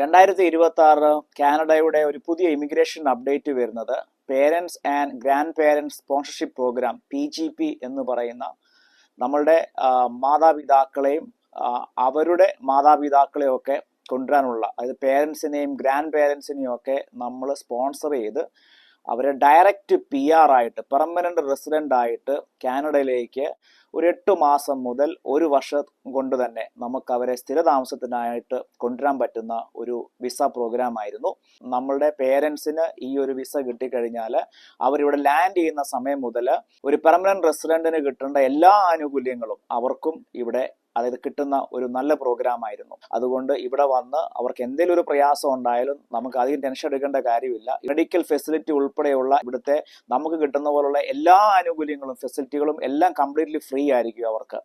രണ്ടായിരത്തി ഇരുപത്തി ആറ് കാനഡയുടെ ഒരു പുതിയ ഇമിഗ്രേഷൻ അപ്ഡേറ്റ് വരുന്നത്. Parents and grandparents sponsorship program P G P എന്ന് പറയുന്ന നമ്മളുടെ മാതാപിതാക്കളെയും അവരുടെ മാതാപിതാക്കളെയും ഒക്കെ കൊണ്ടുവരാനുള്ള അതായത് പേരൻസിനെയും ഗ്രാൻഡ് പേരൻസിനെയും ഒക്കെ നമ്മൾ സ്പോൺസർ ചെയ്ത് അവരെ ഡയറക്റ്റ് പി ആർ ആയിട്ട് പെർമനന്റ് റെസിഡന്റ് ആയിട്ട് കാനഡയിലേക്ക് ഒരു എട്ട് മാസം മുതൽ ഒരു വർഷം കൊണ്ട് തന്നെ നമുക്ക് അവരെ സ്ഥിരതാമസത്തിനായിട്ട് കൊണ്ടുവരാൻ പറ്റുന്ന ഒരു വിസ പ്രോഗ്രാം ആയിരുന്നു. നമ്മളുടെ പേരൻസിന് ഈ ഒരു വിസ കിട്ടിക്കഴിഞ്ഞാൽ അവരിവിടെ ലാൻഡ് ചെയ്യുന്ന സമയം മുതൽ ഒരു പെർമനന്റ് റെസിഡന്റിന് കിട്ടേണ്ട എല്ലാ ആനുകൂല്യങ്ങളും അവർക്കും ഇവിടെ അതായത് കിട്ടുന്ന ഒരു നല്ല പ്രോഗ്രാം ആയിരുന്നു. അതുകൊണ്ട് ഇവിടെ വന്ന് അവർക്ക് എന്തെങ്കിലും ഒരു പ്രയാസം ഉണ്ടായാലും നമുക്ക് അധികം ടെൻഷൻ എടുക്കേണ്ട കാര്യമില്ല. മെഡിക്കൽ ഫെസിലിറ്റി ഉൾപ്പെടെയുള്ള ഇവിടുത്തെ നമുക്ക് കിട്ടുന്ന പോലുള്ള എല്ലാ ആനുകൂല്യങ്ങളും ഫെസിലിറ്റികളും എല്ലാം കംപ്ലീറ്റ്ലി ഫ്രീ ആയിരിക്കും അവർക്ക്.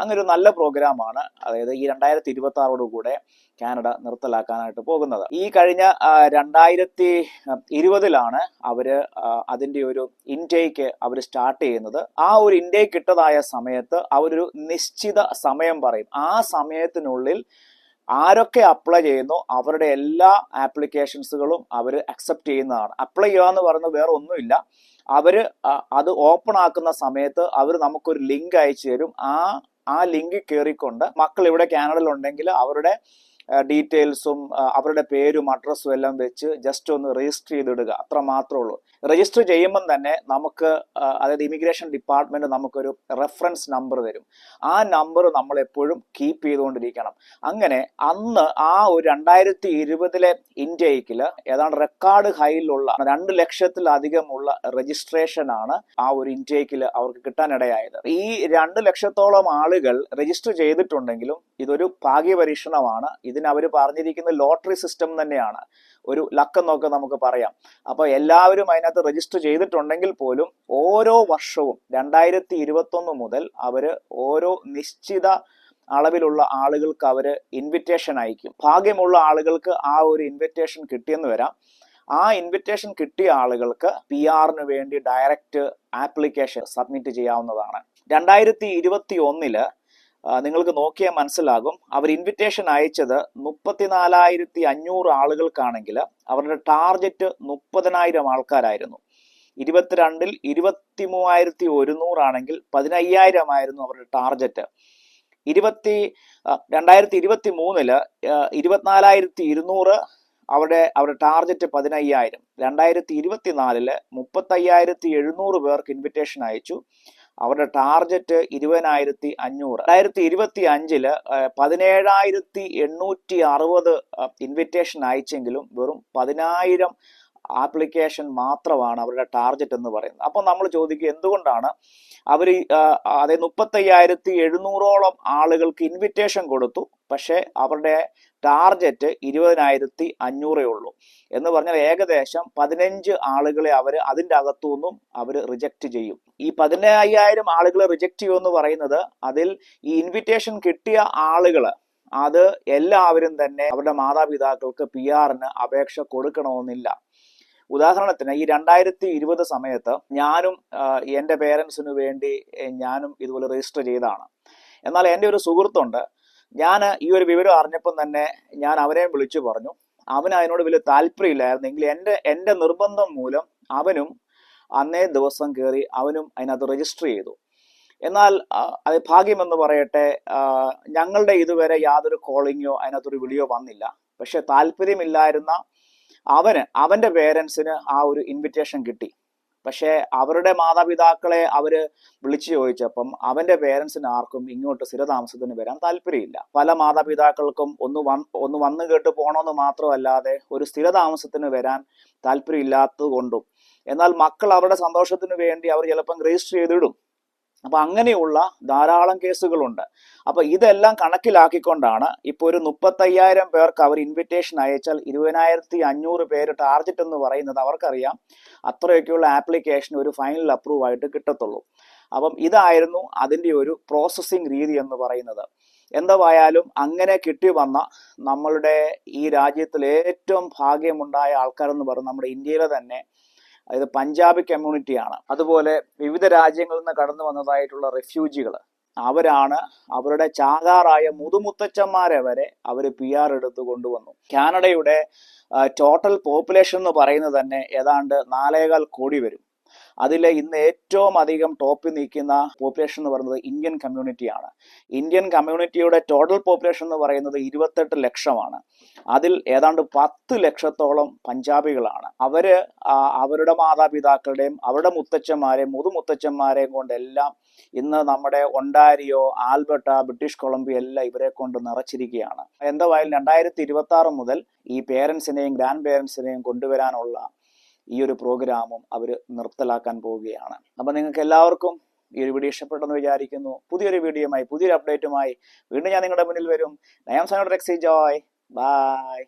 അങ്ങനെ ഒരു നല്ല പ്രോഗ്രാമാണ്. അതായത് ഈ രണ്ടായിരത്തി ഇരുപത്തി ആറോട് കൂടെ കാനഡ നിർത്തലാക്കാനായിട്ട് പോകുന്നത്. ഈ കഴിഞ്ഞ രണ്ടായിരത്തി ഇരുപതിലാണ് അവർ അതിന്റെ ഒരു ഇൻടേക്ക് അവർ സ്റ്റാർട്ട് ചെയ്യുന്നത്. ആ ഒരു ഇൻടേക്ക് കിട്ടതായ സമയത്ത് അവരൊരു നിശ്ചിത സമയം പറയും. ആ സമയത്തിനുള്ളിൽ ആരൊക്കെ അപ്ലൈ ചെയ്യുന്നു അവരുടെ എല്ലാ ആപ്ലിക്കേഷൻസുകളും അവർ അക്സെപ്റ്റ് ചെയ്യുന്നതാണ്. അപ്ലൈ ചെയ്യുക എന്ന് പറയുന്നത് വേറെ ഒന്നുമില്ല. അവർ അത് ഓപ്പൺ ആക്കുന്ന സമയത്ത് അവർ നമുക്കൊരു ലിങ്ക് അയച്ചു തരും. ആ ആ ലിങ്കിൽ കയറിക്കൊണ്ട് മക്കൾ ഇവിടെ കാനഡയിൽ ഉണ്ടെങ്കിൽ അവരുടെ ഡീറ്റെയിൽസും അവരുടെ പേരും അഡ്രസ്സും എല്ലാം വെച്ച് ജസ്റ്റ് ഒന്ന് രജിസ്റ്റർ ചെയ്തിടുക. അത്ര മാത്രമേ ഉള്ളൂ. രജിസ്റ്റർ ചെയ്യുമ്പം തന്നെ നമുക്ക് അതായത് ഇമിഗ്രേഷൻ ഡിപ്പാർട്ട്മെന്റ് നമുക്കൊരു റെഫറൻസ് നമ്പർ തരും. ആ നമ്പർ നമ്മൾ എപ്പോഴും കീപ്പ് ചെയ്തുകൊണ്ടിരിക്കണം. അങ്ങനെ അന്ന് ആ ഒരു രണ്ടായിരത്തി ഇരുപതിലെ ഇൻടേക്കിൽ ഏതാണ്ട് റെക്കോർഡ് ഹൈയിലുള്ള രണ്ട് ലക്ഷത്തിലധികമുള്ള രജിസ്ട്രേഷനാണ് ആ ഒരു ഇൻടേക്കിൽ അവർക്ക് കിട്ടാനിടയായത്. ഈ രണ്ട് ലക്ഷത്തോളം ആളുകൾ രജിസ്റ്റർ ചെയ്തിട്ടുണ്ടെങ്കിലും ഇതൊരു ഭാഗ്യപരീക്ഷണമാണ്. ഇതിന് അവർ പറഞ്ഞിരിക്കുന്ന ലോട്ടറി സിസ്റ്റം തന്നെയാണ്. ഒരു ലക്ക് എന്നൊക്കെ നമുക്ക് പറയാം. അപ്പോൾ എല്ലാവരും രജിസ്റ്റർ ചെയ്തിട്ടുണ്ടെങ്കിൽ പോലും ഓരോ വർഷവും രണ്ടായിരത്തി ഇരുപത്തൊന്ന് മുതൽ അവർ ഓരോ നിശ്ചിത അളവിലുള്ള ആളുകൾക്ക് അവർ ഇൻവിറ്റേഷൻ അയക്കും. ഭാഗ്യമുള്ള ആളുകൾക്ക് ആ ഒരു ഇൻവിറ്റേഷൻ കിട്ടിയെന്ന് വരാം. ആ ഇൻവിറ്റേഷൻ കിട്ടിയ ആളുകൾക്ക് പി ആറിന് വേണ്ടി ഡയറക്റ്റ് ആപ്ലിക്കേഷൻ സബ്മിറ്റ് ചെയ്യാവുന്നതാണ്. രണ്ടായിരത്തി ഇരുപത്തി ഒന്നിൽ നിങ്ങൾക്ക് നോക്കിയാൽ മനസ്സിലാകും. അവർ ഇൻവിറ്റേഷൻ അയച്ചത് മുപ്പത്തിനാലായിരത്തി അഞ്ഞൂറ് ആളുകൾക്കാണെങ്കിൽ അവരുടെ ടാർഗറ്റ് മുപ്പതിനായിരം ആൾക്കാരായിരുന്നു. ഇരുപത്തിരണ്ടിൽ ഇരുപത്തി മൂവായിരത്തി ഒരുന്നൂറാണെങ്കിൽ പതിനയ്യായിരം ആയിരുന്നു അവരുടെ ടാർഗറ്റ് ഇരുപത്തി രണ്ടായിരത്തി ഇരുപത്തി മൂന്നിൽ ഇരുപത്തിനാലായിരത്തി ഇരുന്നൂറ് അവരുടെ അവരുടെ ടാർഗറ്റ് പതിനയ്യായിരം. രണ്ടായിരത്തി ഇരുപത്തിനാലിൽ മുപ്പത്തയ്യായിരത്തി എഴുന്നൂറ് പേർക്ക് ഇൻവിറ്റേഷൻ അയച്ചു. അവരുടെ ടാർഗറ്റ് ഇരുപതിനായിരത്തി അഞ്ഞൂറ് രണ്ടായിരത്തി ഇരുപത്തി അഞ്ചിൽ പതിനേഴായിരത്തി എണ്ണൂറ്റി അറുപത് ഇൻവിറ്റേഷൻ അയച്ചെങ്കിലും വെറും പതിനായിരം ആപ്ലിക്കേഷൻ മാത്രമാണ് അവരുടെ ടാർഗറ്റ് എന്ന് പറയുന്നത്. അപ്പോൾ നമ്മൾ ചോദിക്കുക എന്തുകൊണ്ടാണ് അവർ അതായത് മുപ്പത്തയ്യായിരത്തി എഴുന്നൂറോളം ആളുകൾക്ക് ഇൻവിറ്റേഷൻ കൊടുത്തു പക്ഷേ അവരുടെ ടാർഗറ്റ് ഇരുപതിനായിരത്തി അഞ്ഞൂറേ ഉള്ളൂ. എന്ന് പറഞ്ഞാൽ ഏകദേശം പതിനഞ്ച് ആളുകളെ അവർ അതിന്റെ അകത്തുനിന്നും അവർ റിജക്റ്റ് ചെയ്യും. ഈ പതിനയ്യായിരം ആളുകൾ റിജക്റ്റ് ചെയ്യുമെന്ന് പറയുന്നത് അതിൽ ഈ ഇൻവിറ്റേഷൻ കിട്ടിയ ആളുകൾ അത് എല്ലാവരും തന്നെ അവരുടെ മാതാപിതാക്കൾക്ക് പി ആറിന് അപേക്ഷ കൊടുക്കണമെന്നില്ല. ഉദാഹരണത്തിന് ഈ രണ്ടായിരത്തി ഇരുപത് സമയത്ത് ഞാനും എന്റെ പേരൻസിന് വേണ്ടി ഞാനും ഇതുപോലെ രജിസ്റ്റർ ചെയ്തതാണ്. എന്നാൽ എന്റെ ഒരു സുഹൃത്തുണ്ട് ഞാൻ ഈ ഒരു വിവരം അറിഞ്ഞപ്പം തന്നെ ഞാൻ അവനെയും വിളിച്ചു പറഞ്ഞു. അവന് അതിനോട് വലിയ താല്പര്യമില്ലായിരുന്നെങ്കിൽ എന്റെ എന്റെ നിർബന്ധം മൂലം അവനും അന്നേ ദിവസം കയറി അവനും അതിനകത്ത് രജിസ്റ്റർ ചെയ്തു. എന്നാൽ അത് ഭാഗ്യമെന്ന് പറയട്ടെ ഞങ്ങളുടെ ഇതുവരെ യാതൊരു കോളിങ്ങോ അതിനകത്തൊരു വിളിയോ വന്നില്ല. പക്ഷെ താല്പര്യമില്ലായിരുന്ന അവന് അവന്റെ പേരൻസിന് ആ ഒരു ഇൻവിറ്റേഷൻ കിട്ടി. പക്ഷേ അവരുടെ മാതാപിതാക്കളെ അവർ വിളിച്ചു ചോദിച്ചപ്പം അവന്റെ പേരൻസിന് ആർക്കും ഇങ്ങോട്ട് സ്ഥിരതാമസത്തിന് വരാൻ താല്പര്യമില്ല. പല മാതാപിതാക്കൾക്കും ഒന്ന് വൺ ഒന്ന് വന്നു കേട്ട് പോകണമെന്ന് മാത്രമല്ലാതെ ഒരു സ്ഥിരതാമസത്തിന് വരാൻ താല്പര്യമില്ലാത്തത് കൊണ്ടും എന്നാൽ മക്കൾ അവരുടെ സന്തോഷത്തിന് വേണ്ടി അവർ ചിലപ്പം രജിസ്റ്റർ ചെയ്തിടും. അപ്പൊ അങ്ങനെയുള്ള ധാരാളം കേസുകളുണ്ട്. അപ്പൊ ഇതെല്ലാം കണക്കിലാക്കിക്കൊണ്ടാണ് ഇപ്പൊ ഒരു മുപ്പത്തയ്യായിരം പേർക്ക് അവർ ഇൻവിറ്റേഷൻ അയച്ചാൽ ഇരുപതിനായിരത്തി അഞ്ഞൂറ് പേര് ടാർഗറ്റ് എന്ന് പറയുന്നത് അവർക്കറിയാം. അത്രയൊക്കെയുള്ള ആപ്ലിക്കേഷൻ ഒരു ഫൈനൽ അപ്രൂവ് ആയിട്ട് കിട്ടത്തുള്ളൂ. അപ്പം ഇതായിരുന്നു അതിന്റെ ഒരു പ്രോസസ്സിംഗ് രീതി എന്ന് പറയുന്നത്. എന്തായാലും അങ്ങനെ കിട്ടി വന്ന നമ്മളുടെ ഈ രാജ്യത്തിൽ ഏറ്റവും ഭാഗ്യമുണ്ടായ ആൾക്കാരെന്ന് പറയുന്നത് നമ്മുടെ ഇന്ത്യയിലെ തന്നെ അതായത് പഞ്ചാബി കമ്മ്യൂണിറ്റിയാണ് അതുപോലെ വിവിധ രാജ്യങ്ങളിൽ നിന്ന് കടന്നു വന്നതായിട്ടുള്ള റെഫ്യൂജികൾ അവരാണ് അവരുടെ ചാകാറായ മുതുമുത്തച്ഛന്മാരെ വരെ അവർ പി ആർ എടുത്ത് കൊണ്ടുവന്നു. കാനഡയുടെ ടോട്ടൽ പോപ്പുലേഷൻ എന്ന് പറയുന്നത് തന്നെ ഏതാണ്ട് നാലേകാൽ കോടി വരും. അതിൽ ഇന്ന് ഏറ്റവും അധികം ടോപ്പിൽ നിൽക്കുന്ന പോപ്പുലേഷൻ എന്ന് പറയുന്നത് ഇന്ത്യൻ കമ്മ്യൂണിറ്റിയാണ് ഇന്ത്യൻ കമ്മ്യൂണിറ്റിയുടെ ടോട്ടൽ പോപ്പുലേഷൻ എന്ന് പറയുന്നത് ഇരുപത്തെട്ട് ലക്ഷമാണ്. അതിൽ ഏതാണ്ട് പത്ത് ലക്ഷത്തോളം പഞ്ചാബികളാണ്. അവർ അവരുടെ മാതാപിതാക്കളുടെയും അവരുടെ മുത്തച്ഛന്മാരെയും മുതുമുത്തച്ഛന്മാരെയും കൊണ്ടെല്ലാം ഇന്ന് നമ്മുടെ ഒണ്ടാരിയോ ആൽബർട്ട ബ്രിട്ടീഷ് കൊളംബിയ എല്ലാം ഇവരെ കൊണ്ട് നിറച്ചിരിക്കുകയാണ്. എന്തായാലും രണ്ടായിരത്തി ഇരുപത്തി ആറ് മുതൽ ഈ പേരൻസിനെയും ഗ്രാൻഡ് പേരൻസിനെയും കൊണ്ടുവരാനുള്ള ഈ ഒരു പ്രോഗ്രാമും അവർ നിർത്തലാക്കാൻ പോവുകയാണ്. അപ്പം നിങ്ങൾക്ക് എല്ലാവർക്കും ഈ ഒരു വീഡിയോ ഇഷ്ടപ്പെട്ടെന്ന് വിചാരിക്കുന്നു. പുതിയൊരു വീഡിയോയുമായി പുതിയൊരു അപ്ഡേറ്റുമായി വീണ്ടും ഞാൻ നിങ്ങളുടെ മുന്നിൽ വരും. നയം സാനോട് റെക്സി ജോയ് ബൈ